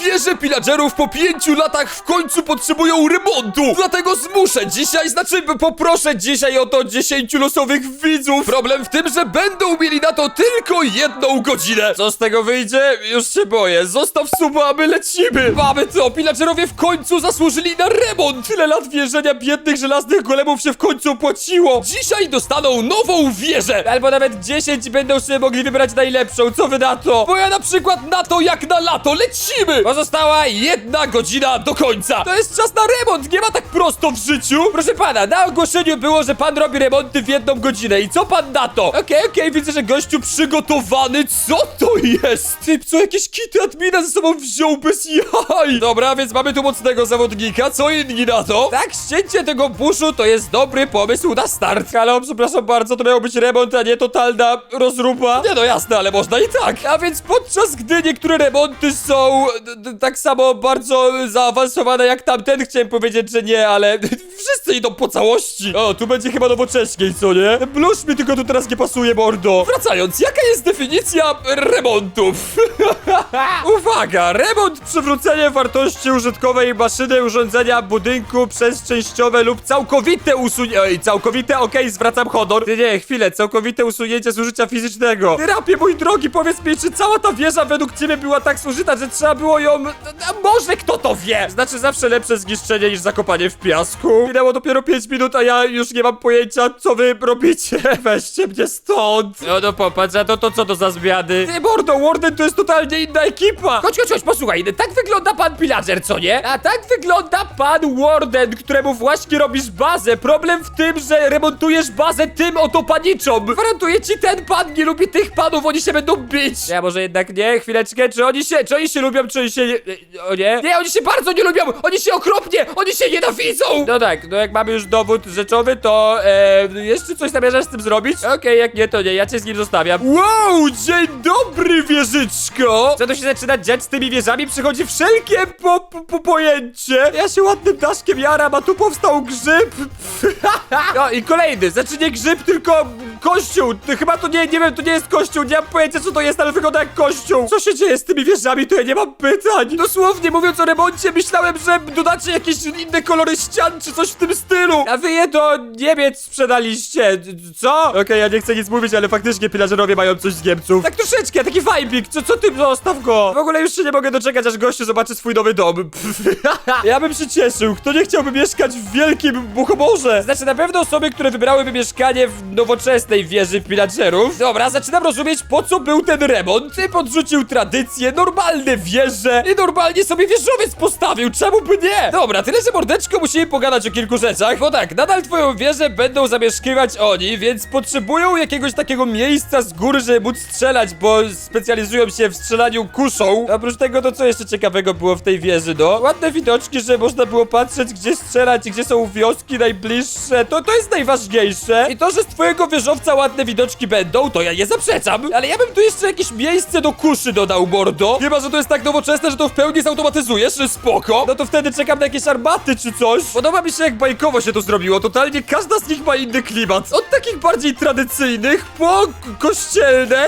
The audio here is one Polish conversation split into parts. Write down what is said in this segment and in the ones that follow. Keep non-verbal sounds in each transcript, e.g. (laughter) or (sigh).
Wieże pillagerów po pięciu latach w końcu potrzebują remontu. Dlatego zmuszę dzisiaj, znaczy poproszę dzisiaj o to 10 losowych widzów. Problem w tym, że będą mieli na to tylko jedną godzinę. Co z tego wyjdzie? Już się boję. Zostaw suba, a my lecimy. Mamy to, pillagerowie w końcu zasłużyli na remont. Tyle lat wierzenia biednych żelaznych golemów się w końcu opłaciło. Dzisiaj dostaną nową wieżę. Albo nawet 10 będą sobie mogli wybrać najlepszą. Co wy na to? Bo ja na przykład na to jak na lato. Lecimy! Pozostała jedna godzina do końca. To jest czas na remont. Nie ma tak prosto w życiu. Proszę pana, na ogłoszeniu było, że pan robi remonty w jedną godzinę. I co pan na to? Okej, okej, widzę, że gościu przygotowany. Co to jest? Typ, co jakieś kity admina ze sobą wziął bez jaj. Dobra, więc mamy tu mocnego zawodnika. Co inni na to? Tak, ścięcie tego buszu to jest dobry pomysł na start. Halo, przepraszam bardzo, to miał być remont, a nie totalna rozruba. Nie no jasne, ale można i tak. A więc podczas gdy niektóre remonty są tak samo bardzo zaawansowane jak tamten, chciałem powiedzieć, że nie, ale (laughs) wszyscy idą po całości. O, tu będzie chyba nowocześniej, co nie? Blusz mi tylko tu teraz nie pasuje, mordo. Wracając, jaka jest definicja remontów? (laughs) Uwaga! Remont, przywrócenie wartości użytkowej maszyny, urządzenia, budynku przez częściowe lub całkowite usunięcie... Ej, całkowite, okej, zwracam honor. Nie, nie, chwilę, całkowite usunięcie zużycia fizycznego. Terapię, mój drogi, powiedz mi, czy cała ta wieża według ciebie była tak zużyta, że trzeba było ją... A może kto to wie? Znaczy zawsze lepsze zniszczenie niż zakopanie w piasku. Minęło dopiero 5 minut, a ja już nie mam pojęcia, co wy robicie. (laughs) Weźcie mnie stąd. No, no popatrz, a to, to co to za zmiany? Ty, mordo, Warden to jest totalnie inna ekipa. Chodź, chodź, chodź, posłuchaj, tak wygląda pan Pillager, co nie? A tak wygląda pan Warden, któremu właśnie robisz bazę. Problem w tym, że remontujesz bazę tym oto paniczom. Gwarantuję ci, ten pan nie lubi tych panów, oni się będą bić. Ja może jednak nie, chwileczkę, czy oni się, czy oni się lubią, czy oni się nie, o nie? Nie, oni się bardzo nie lubią, oni się okropnie, oni się nienawidzą. No tak, no jak mamy już dowód rzeczowy, to e, jeszcze coś zamierzasz z tym zrobić? Okej, jak nie, to nie, ja cię z nim zostawiam. Wow, dzień dobry, wieżyczko! Co tu się zaczyna dziać z tymi wieżami? Przychodzi wszelkie po, po, po pojęcie. Ja się ładnym daszkiem jaram, a tu powstał grzyb. (laughs) No i kolejny, znaczy nie grzyb, tylko kościół. Chyba to nie, nie wiem, to nie jest kościół, nie mam pojęcia co to jest, ale wygląda jak kościół. Co się dzieje z tymi wieżami, to ja nie mam pytań. Dosłownie mówiąc o remoncie, myślałem, że dodacie jakieś inne kolory ścian, czy coś w tym stylu. A wy je do Niemiec sprzedaliście. Co? Okej, ja nie chcę nic mówić, ale faktycznie pillagerowie mają coś z Niemców. Tak troszeczkę, taki vibik. Co, co ty, zostaw go. W ogóle już się nie mogę doczekać, aż gościu zobaczy swój nowy dom. (laughs) ja bym się cieszył. Kto nie chciałby mieszkać w wielkim buchoborze? Znaczy, na pewno osoby, które wybrałyby mieszkanie w nowoczesnej wieży pillagerów. Dobra, zaczynam rozumieć, po co był ten remont. Ty podrzucił tradycje, normalne wieże i normalnie sobie wieżowiec postawił. Czemu by nie? Dobra, tyle, że mordeczko musimy pogadać o kilku rzeczach. Bo tak, nadal twoją wieżę będą zamieszkiwać oni, więc potrzebują jakiegoś takiego miejsca z góry, żeby móc strzelać, bo specjalizują się w strzelaniu kuszą. Oprócz tego, to co jeszcze ciekawego było w tej wieży, no? Ładne widoczki, że można było patrzeć, gdzie strzelać i gdzie są wioski najbliższe. To, to jest najważniejsze. I to, że z twojego wieżowca ładne widoczki będą, to ja nie zaprzeczam. Ale ja bym tu jeszcze jakieś miejsce do kuszy dodał, mordo. Chyba, że to jest tak nowoczesne, że to w pełni zautomatyzujesz, że spoko. No to wtedy czekam na jakieś armaty czy coś. Podoba mi się, jak bajkowo się to zrobiło. Totalnie każda z nich ma inny klimat. Od takich bardziej tradycyjnych po kościelne.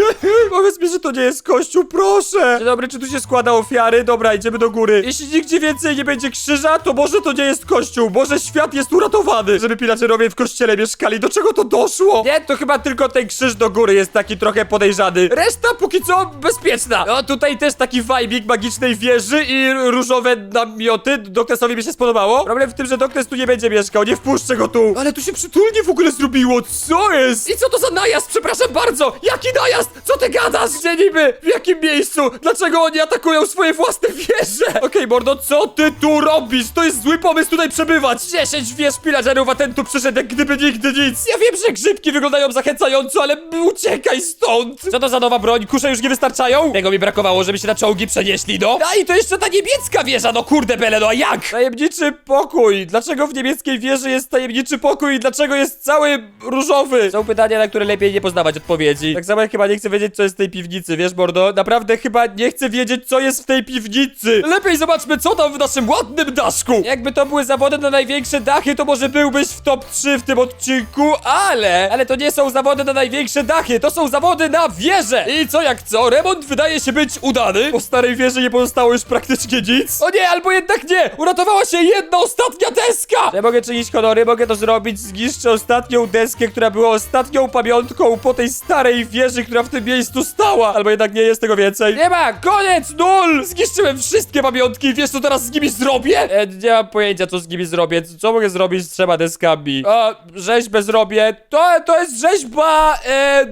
(laughs) Powiedz mi, że to nie jest kościół, proszę. Dzień dobry, czy tu się składa ofiary? Dobra, idziemy do góry. Jeśli nigdzie więcej nie będzie krzyża, to może to nie jest kościół. Może świat jest uratowany. Żeby pillagerowie w kościele mieszkali. Do czego to doszło? Nie, to chyba tylko ten krzyż do góry jest taki trochę podejrzany. Reszta póki co bezpieczna. No tutaj też taki vibik magicznej wieży i różowe namioty. Doktesowi mi się spodobało. Problem w tym, że Doktes tu nie będzie mieszkał. Nie wpuszczę go tu. Ale tu się przytulnie w ogóle zrobiło. Co jest? I co to za najazd? Przepraszam bardzo. Jaki najazd? Co ty gadasz? Gdzie niby? W jakim miejscu? Dlaczego oni atakują swoje własne wieże? Okej, mordo, co ty tu robisz? To jest zły pomysł tutaj przebywać. 10 wież pillagerów, a ten tu przyszedł jak gdyby nigdy nic. Ja wiem, że grzybki wyglądają zachęcająco, ale uciekaj stąd. Co to za nowa broń? Kusze już nie wystarczają? Tego mi brakowało, żeby się na czołgi przenieśli, no. A i to jeszcze ta niemiecka wieża, no kurde bele, no a jak? Tajemniczy pokój. Dlaczego w niemieckiej wieży jest tajemniczy pokój i dlaczego jest cały różowy? Są pytania, na które lepiej nie poznawać odpowiedzi. Tak samo jak chyba nie chcę wiedzieć, co jest w tej piwnicy, wiesz, mordo? Naprawdę chyba nie chcę wiedzieć, co jest w tej piwnicy. Lepiej zobaczmy, co tam w naszym ładnym daszku. Jakby to były zawody na największe dachy, to może byłbyś w top 3 w tym odcinku, ale... Ale to nie są zawody na największe dachy, to są zawody na wieże. I co jak co, remont wydaje się być udany. Postarałem starej wieży nie pozostało już praktycznie nic. O nie, albo jednak nie! Uratowała się jedna ostatnia deska! Ja mogę czynić honory, mogę to zrobić. Zniszczę ostatnią deskę, która była ostatnią pamiątką po tej starej wieży, która w tym miejscu stała. Albo jednak nie jest tego więcej. Nie ma! Koniec! Nul! Zniszczyłem wszystkie pamiątki. Wiesz, co teraz z nimi zrobię? E, nie mam pojęcia, co z nimi zrobię. Co mogę zrobić z trzema deskami? O, rzeźbę zrobię. To, to jest rzeźba e,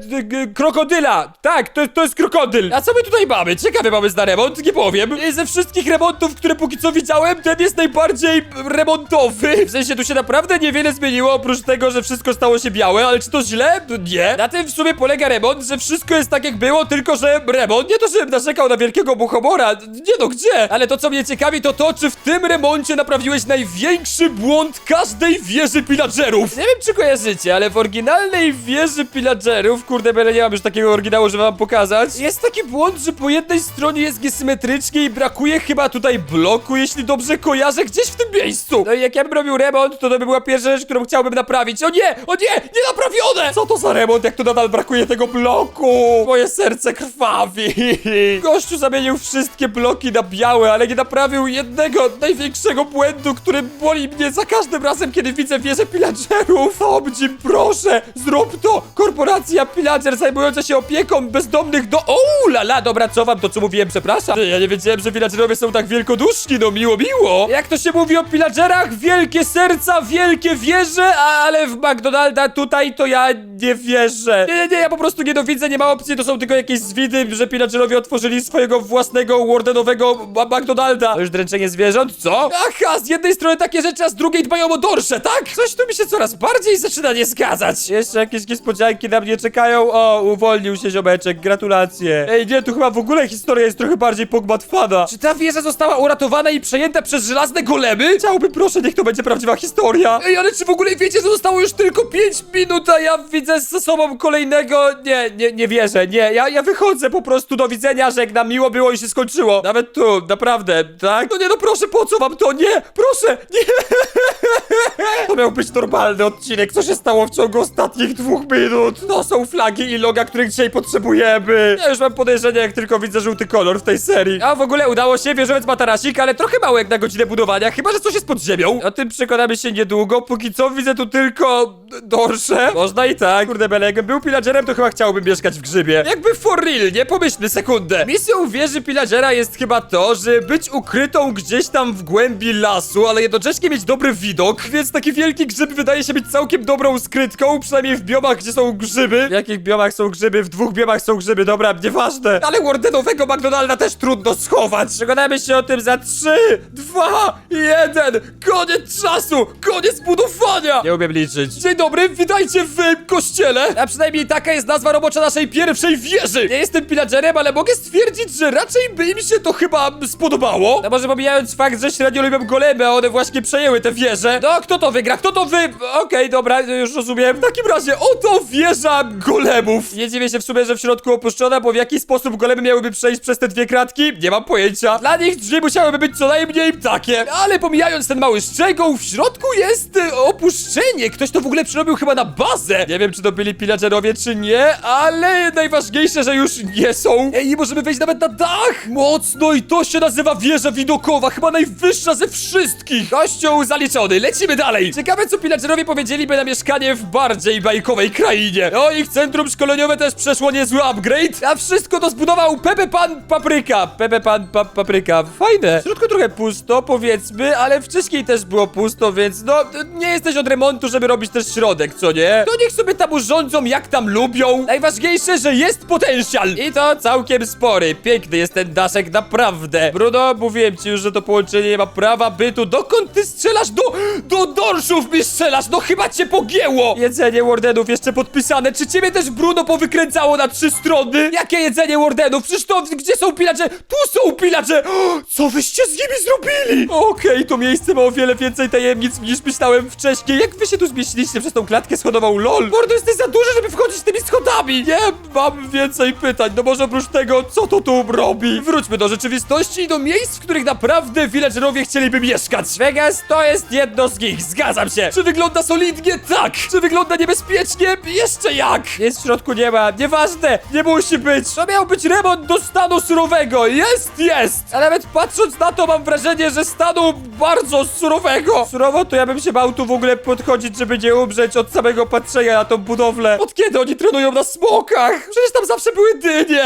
krokodyla. Tak, to, to jest krokodyl. A co my tutaj mamy? Ciekawy pomysł na remont, nie powiem. Ze wszystkich remontów, które póki co widziałem, ten jest najbardziej remontowy. W sensie tu się naprawdę niewiele zmieniło, oprócz tego, że wszystko stało się białe, ale czy to źle? Nie. Na tym w sumie polega remont, że wszystko jest tak jak było, tylko że remont. Nie to, żebym narzekał na wielkiego buchomora. Nie no, gdzie? Ale to, co mnie ciekawi, to to, czy w tym remoncie naprawiłeś największy błąd każdej wieży pillagerów. Nie wiem, czy kojarzycie, ale w oryginalnej wieży pillagerów, kurde, byle nie mam już takiego oryginału, żeby wam pokazać, jest taki błąd, że po jednej stronie jest niesymetrycznie i brakuje chyba tutaj bloku, jeśli dobrze kojarzę, gdzieś w tym miejscu. No i jak ja bym robił remont, to to by była pierwsza rzecz, którą chciałbym naprawić. O nie! O nie! Nie naprawione! Co to za remont, jak tu nadal brakuje tego bloku? Moje serce krwawi. (laughs) Gościu zamienił wszystkie bloki na białe, ale nie naprawił jednego największego błędu, który boli mnie za każdym razem, kiedy widzę wieżę pillagerów. Obdzim, proszę, zrób to! Korporacja Pillager zajmująca się opieką bezdomnych do... O, lala, dobra, co wam to, co mówiłem, przepraszam. Ja nie wiedziałem, że villagerowie są tak wielkoduszni, no miło, miło. Jak to się mówi o pillagerach? Wielkie serca, wielkie wieże, a- ale w McDonalda tutaj to ja nie wierzę. Nie, nie, nie, ja po prostu nie dowidzę, nie ma opcji, to są tylko jakieś zwidy, że pillagerowie otworzyli swojego własnego wardenowego Ma- McDonalda. To już dręczenie zwierząt, co? Aha, z jednej strony takie rzeczy, a z drugiej dbają o dorsze, tak? Coś tu mi się coraz bardziej zaczyna nie zgadzać. Jeszcze jakieś niespodzianki na mnie czekają. O, uwolnił się ziomeczek, gratulacje. Ej, nie, tu chyba w ogóle historia jest trochę bardziej pogmatwana. Czy ta wieża została uratowana i przejęta przez żelazne golemy? Chciałbym, proszę, niech to będzie prawdziwa historia. Ej, ale czy w ogóle wiecie, że zostało już tylko 5 minut, a ja widzę ze sobą kolejnego... Nie, nie, nie wierzę, nie, ja, ja wychodzę po prostu, do widzenia, żegnam, miło było i się skończyło. Nawet tu, naprawdę, tak? No nie, no proszę, po co wam to? Nie, proszę, nie! (laughs) To miał być normalny odcinek. Co się stało w ciągu ostatnich dwóch minut? To są flagi i loga, których dzisiaj potrzebujemy. Ja już mam podejrzenie, jak tylko widzę żółty kolor w tej serii. A w ogóle udało się, wieżowiec ma tarasik, ale trochę mało jak na godzinę budowania, chyba, że coś jest pod ziemią. O tym przekonamy się niedługo. Póki co widzę tu tylko dorsze. Można i tak. Kurde, bele, jakbym był pillagerem, to chyba chciałbym mieszkać w grzybie. Jakby for real, nie? Pomyślmy sekundę. Misją wieży pillagera jest chyba to, że być ukrytą gdzieś tam w głębi lasu, ale jednocześnie mieć dobry widok, więc taki wielki grzyb wydaje się być całkiem dobrą skrytką, przynajmniej w biomach, gdzie są grzyby. W jakich biomach są grzyby? W dwóch biomach są grzyby, dobra, nieważne. Ale Wardenowego McDonalda też trudno schować. Przekonamy się o tym za 3, 2, 1. Koniec czasu! Koniec budowania! Nie umiem liczyć. Dzień dobry, witajcie w e, kościele. A przynajmniej taka jest nazwa robocza naszej pierwszej wieży. Nie jestem pillagerem, ale mogę stwierdzić, że raczej by im się to chyba spodobało. No może pomijając fakt, że średnio lubią golemy, a one właśnie przejęły te wieże. No, kto to wygra? Kto to wy... Okej, dobra, już rozumiem. W takim razie, oto wieża golemów. Nie dziwię się w sumie, że w środku opuszczona, bo w jaki sposób golemy miałyby przejść przez te dwie kratki? Nie mam pojęcia. Dla nich drzwi musiałyby być co najmniej takie. Ale pomijając ten mały szczegół, w środku jest e, opuszczenie. Ktoś to w ogóle przyrobił chyba na bazę. Nie wiem, czy to byli pillagerowie, czy nie, ale najważniejsze, że już nie są. Ej, możemy wejść nawet na dach. Mocno i to się nazywa wieża widokowa, chyba najwyższa ze wszystkich. Kościół zaliczony, lecimy dalej. Ciekawe, co pillagerowie powiedzieliby na mieszkanie w bardziej bajkowej krainie. No, ich centrum szkoleniowe też przeszło niezły upgrade, a wszystko to zbudował Pepe Pan Papryka. Pepe Pan pa Papryka, fajne. W środku trochę pusto, powiedzmy, ale wcześniej też było pusto, więc no, nie jesteś od remontu, żeby robić też środek, co nie? To niech sobie tam urządzą, jak tam lubią. Najważniejsze, że jest potencjał. I to całkiem spory. Piękny jest ten daszek, naprawdę. Bruno, mówiłem ci już, że to połączenie nie ma prawa bytu. Dokąd ty strzelasz? Do, do dorszów mi strzelasz, no chyba cię pogięło. Jedzenie wardenów jeszcze podpisane. Czy ciebie też Bruno powykręcało na trzy strony? Jakie jedzenie wardenów? Przecież to, gdzie są pillacze? Tu są pillacze! O, (gasps) Co wyście z nimi zrobili? Okej, to miejsce ma o wiele więcej tajemnic niż myślałem wcześniej. Jak wy się tu zmieściliście przez tą klatkę schodową? LOL! Mordo, jesteś za duży, żeby wchodzić tymi schodami. Nie, mam więcej pytań. No może oprócz tego, co to tu robi? Wróćmy do rzeczywistości i do miejsc, w których naprawdę villagerowie chcieliby mieszkać. Vegas to jest jedno z nich, zgadzam się. Czy wygląda solidnie? Tak. Czy wygląda niebezpiecznie? Jeszcze jak. Jest w środku nie ma, nieważne, nie musi być. To miał być remont do stanu surowego. Jest, jest. A nawet patrząc na to mam wrażenie, że stanu bardzo surowego. Surowo to ja bym się bał tu w ogóle podchodzić, żeby nie umrzeć od samego patrzenia na tą budowlę. Od kiedy oni trenują na smokach? Przecież tam zawsze były dynie.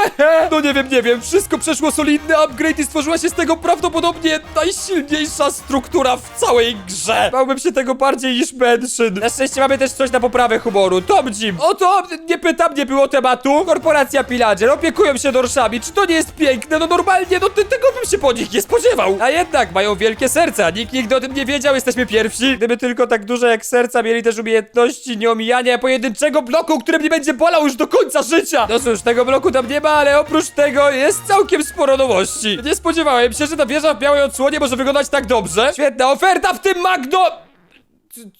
(laughs) no nie wiem, nie wiem. Wszystko przeszło solidny upgrade i stworzyła się z tego prawdopodobnie najsilniejsza struktura w całej grze. Bałbym się tego bardziej niż Mansion. Na szczęście mamy też coś na poprawę humoru. Tom Jim. Oto, nie pytam, nie było tematu. Korporacja Pillager opiekują się dorszami. Czy to nie jest piękne? No normalnie, no ty, tego bym się po nich nie spodziewał. A jednak mają wielkie serca. Nikt nigdy o tym nie wiedział, jesteśmy pierwsi. Gdyby tylko tak duże jak serca mieli też umiejętności nieomijania pojedynczego bloku, który mnie będzie bolał już do końca życia. No cóż, tego bloku tam nie ma, ale oprócz tego jest całkiem sporo nowości. Nie spodziewałem się, że ta wieża w białej odsłonie może wyglądać tak dobrze. Świetna oferta, w tym Magno...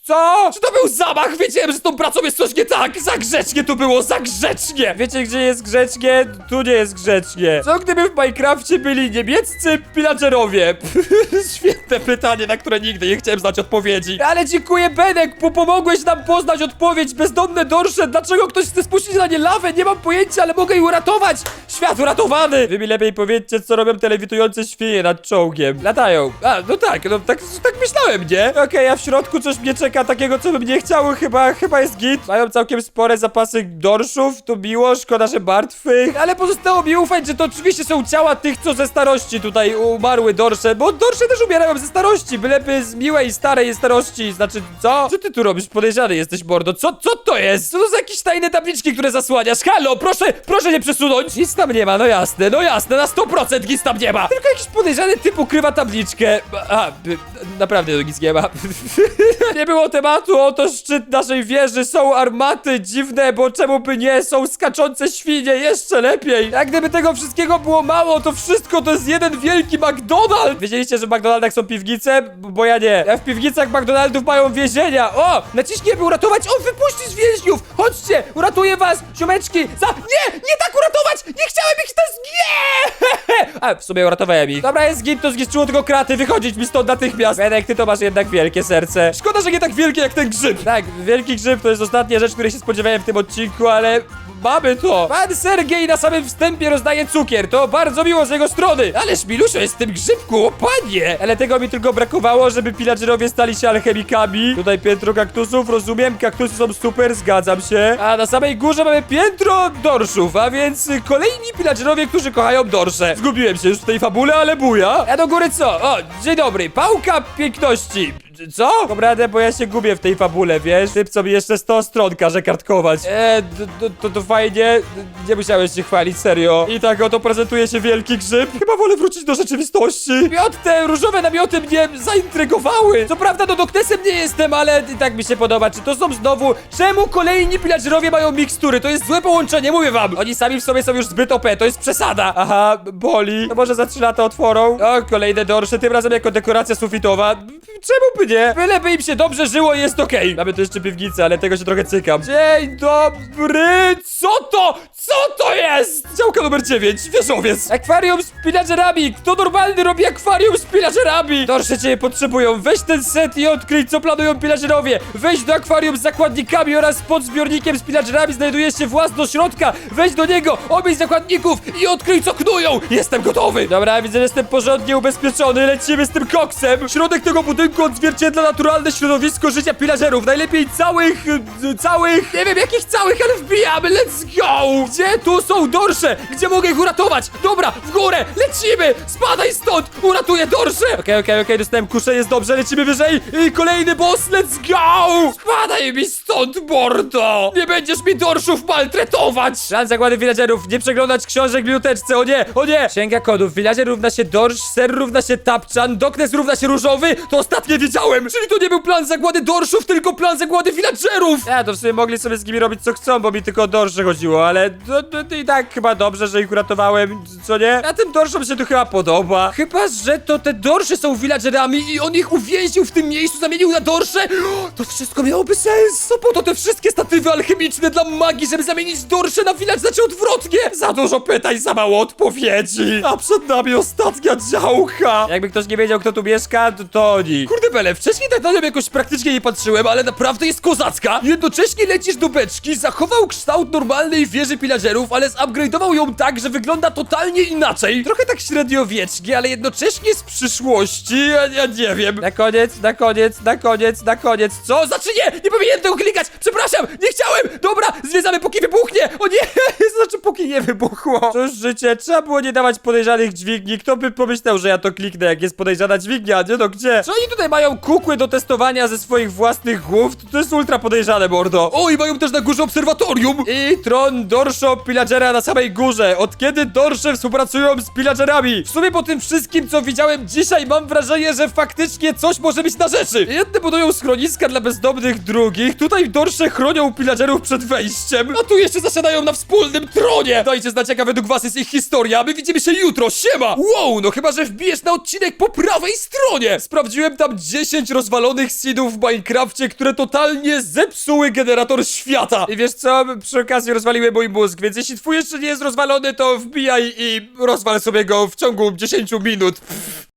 Co? Czy to był zamach? Wiedziałem, że z tą pracą jest coś nie tak! Za grzecznie to było, za grzecznie! Wiecie, gdzie jest grzecznie? Tu nie jest grzecznie. Co gdyby w Minecrafcie byli niemieccy pillagerowie? (laughs) Świetne pytanie, na które nigdy nie chciałem znać odpowiedzi. Ale dziękuję, Benek, bo pomogłeś nam poznać odpowiedź. Bezdomne dorsze, dlaczego ktoś chce spuścić na nie lawę? Nie mam pojęcia, ale mogę ich uratować! Świat uratowany! Wy mi lepiej powiedzcie, co robią te lewitujące świnie nad czołgiem. Latają. A, no tak, no tak, tak myślałem, nie? Okej, a w środku coś mnie czeka takiego, co bym nie chciał, chyba, chyba jest git. Mają całkiem spore zapasy dorszów, to miło, szkoda, że martwych. Ale pozostało mi ufać, że to oczywiście są ciała tych, co ze starości tutaj umarły dorsze, bo dorsze też umierają ze starości, byleby z miłej, starej starości. Znaczy, co? Co ty tu robisz? Podejrzany jesteś, mordo. Co, co to jest? Co to za jakieś tajne tabliczki, które zasłaniasz? Halo, proszę, proszę nie przesunąć. Nic tam nie ma, no jasne, no jasne, na 100% nic tam nie ma. Tylko jakiś podejrzany typ ukrywa tabliczkę. A, naprawdę nic nie ma. (laughs) nie było tematu, oto szczyt naszej wieży, są armaty dziwne, bo czemu by nie, są skaczące świnie, jeszcze lepiej. Jak gdyby tego wszystkiego było mało, to wszystko to jest jeden wielki McDonald's. Wiedzieliście, że w McDonaldach są piwnice? Bo ja nie. Ja w piwnicach McDonaldów mają więzienia. O, naciśnij, by uratować, o, wypuścić więźniów. Chodźcie, uratuję was, ziomeczki. Za, nie, nie tak uratować, nie chciałem ich też, nie. (laughs) A, w sumie uratowałem ich. Dobra, jest git, to zniszczyło tylko kraty, wychodzić mi stąd natychmiast. Benek, ty to masz jednak wielkie serce. Szkoda, że nie tak wielkie jak ten grzyb. Tak, wielki grzyb to jest ostatnia rzecz, której się spodziewałem w tym odcinku, ale... Mamy to! Pan Sergiej na samym wstępie rozdaje cukier, to bardzo miło z jego strony! Ależ Milusio jest w tym grzybku, o panie! Ale tego mi tylko brakowało, żeby pillagerowie stali się alchemikami. Tutaj piętro kaktusów, rozumiem, kaktusy są super, zgadzam się. A na samej górze mamy piętro dorszów, a więc kolejni pillagerowie, którzy kochają dorsze. Zgubiłem się już w tej fabule, ale buja. A do góry co? O, dzień dobry, pałka piękności. Co? Komradę, bo ja się gubię w tej fabule, wiesz? Typ, co mi jeszcze 100 stron każe kartkować. Eee, to, to, to fajnie. Nie musiałeś się chwalić, serio. I tak oto prezentuje się wielki grzyb. Chyba wolę wrócić do rzeczywistości. Miot, te różowe namioty mnie zaintrygowały. Co prawda, no doknesem nie jestem, ale i tak mi się podoba. Czy to są znowu... Czemu kolejni pillagerowie mają mikstury? To jest złe połączenie, mówię wam. Oni sami w sobie są już zbyt OP, to jest przesada. Aha, boli. To może za 3 lata otworą. O, kolejne dorsze, tym razem jako dekoracja sufitowa. Czemu by nie? Byleby im się dobrze żyło jest okej. Mamy tu jeszcze piwnicę, ale tego się trochę cykam. Dzień dobry! Co to? Co to jest? Działka numer 9, wieżowiec. Akwarium z pillagerami. Kto normalny robi akwarium z pillagerami? Dorsze cię potrzebują. Weź ten set i odkryj, co planują pillagerowie. Wejdź do akwarium z zakładnikami oraz pod zbiornikiem z pillagerami znajduje się właz do środka. Wejdź do niego, obejrz zakładników i odkryj, co knują. Jestem gotowy. Dobra, widzę, że jestem porządnie ubezpieczony. Lecimy z tym koksem. Środek tego budynku odzwierciedla naturalne środowisko życia pillagerów. Najlepiej całych, całych, nie wiem jakich całych, ale wbijamy. Let's go. Gdzie tu są dorsze? Gdzie mogę ich uratować? Dobra, w górę, lecimy. Spadaj stąd, uratuję dorsze. Okej, okej, okej, dostałem kuszę, jest dobrze, lecimy wyżej. I kolejny boss, let's go. Spadaj mi stąd, bordo. Nie będziesz mi dorszów maltretować. Plan zakłady villagerów, nie przeglądać książek w biblioteczce, o nie, o nie. Księga kodów, villager równa się dorsz, ser równa się tapczan, doknes równa się różowy, to ostatnie wiedziałem. Czyli to nie był plan zagłady dorszów, tylko plan zagłady villagerów. Ja, to w sumie mogli sobie z nimi robić co chcą, bo mi tylko o dorsze chodziło, ale to, to, to i tak chyba dobrze, że ich uratowałem, co nie? A tym dorszom się to chyba podoba. Chyba, że to te dorsze są villagerami i on ich uwięził w tym miejscu, zamienił na dorsze. To wszystko miałoby sens. Co po to te wszystkie statywy alchemiczne dla magii, żeby zamienić dorsze na village, znaczy odwrotnie? Za dużo pytań, za mało odpowiedzi. A przed nami ostatnia działka. Jakby ktoś nie wiedział, kto tu mieszka, to, to oni. Kurde Bele, wcześniej tak na nią jakoś praktycznie nie patrzyłem, ale naprawdę jest kozacka. Jednocześnie lecisz do beczki, zachował kształt normalnej wieży pillagerów, ale zupgrade'ował ją tak, że wygląda totalnie inaczej. Trochę tak średniowiecznie, ale jednocześnie z przyszłości, ja, ja nie wiem. Na koniec, na koniec, na koniec, na koniec. Co? Znaczy nie! Nie powinienem tego klikać! Przepraszam! Nie chciałem! Dobra, zwiedzamy póki wybuchnie! O nie! (laughs) Znaczy, póki nie wybuchło. Cóż, życie, trzeba było nie dawać podejrzanych dźwigni. Kto by pomyślał, że ja to kliknę, jak jest podejrzana dźwignia, nie no gdzie? Czy oni tutaj mają kukły do testowania ze swoich własnych głów? To, jest ultra podejrzane, mordo. O, i mają też na górze obserwatorium! I tron Dorsho Pillagera na samej górze. Od kiedy Dorsze współpracują z Pillagerami? W sumie po tym wszystkim, co widziałem dzisiaj, mam wrażenie, że faktycznie coś może być na rzeczy. Jedne budują schroniska dla bezdomnych, drugich. Tutaj Dorsze chronią Pillagerów przed wejściem. A tu jeszcze zasiadają na wspólnym tronie! Dajcie znać, jaka według was jest ich historia, my widzimy się jutro, siema! Wow, no chyba, że wbijesz na odcinek po prawej stronie! Sprawdziłem tam 10 rozwalonych seedów w Minecrafcie, które totalnie zepsuły generator świata. I wiesz co? Przy okazji rozwaliły mój mózg, więc jeśli twój jeszcze nie jest rozwalony, to wbijaj i rozwal sobie go w ciągu 10 minut. Pff.